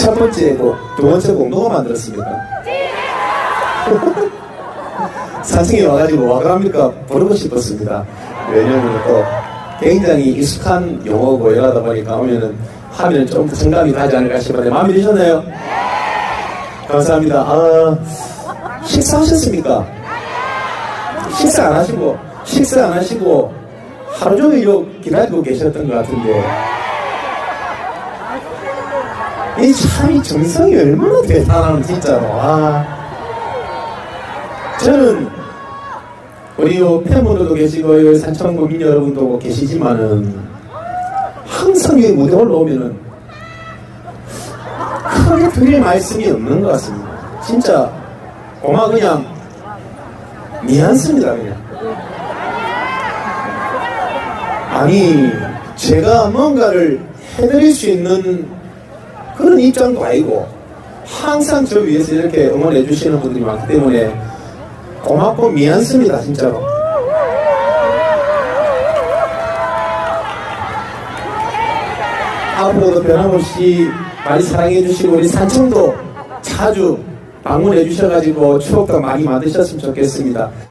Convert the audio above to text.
첫 번째 곡, 두 번째 곡 누가 만들었습니까? 산청에 와가지고 와그랍니까 부르고 싶었습니다. 왜냐면 또 굉장히 익숙한 용어고 이러다 보니까 오면은 하면은 좀 성감이 가지 않을까 싶은데 마음에 드셨나요? 감사합니다. 아, 식사하셨습니까? 식사 안 하시고 식사 안 하시고 하루 종일 요 기다리고 계셨던 것 같은데 이 참이 정성이 얼마나 대단하면 진짜로 아 저는 우리 요 팬분들도 계시고 요 산청 국민 여러분도 계시지만은 항상 이 무대 올라오면은 크게 드릴 말씀이 없는 것 같습니다. 진짜 고마 그냥 미안습니다 그냥. 아니 제가 뭔가를 해드릴 수 있는 그런 입장도 아니고 항상 저 위해서 이렇게 응원해 주시는 분들이 많기 때문에 고맙고 미안습니다 진짜로. 앞으로도 변함없이 많이 사랑해 주시고 우리 산청도 자주 방문해 주셔가지고 추억도 많이 만드셨으면 좋겠습니다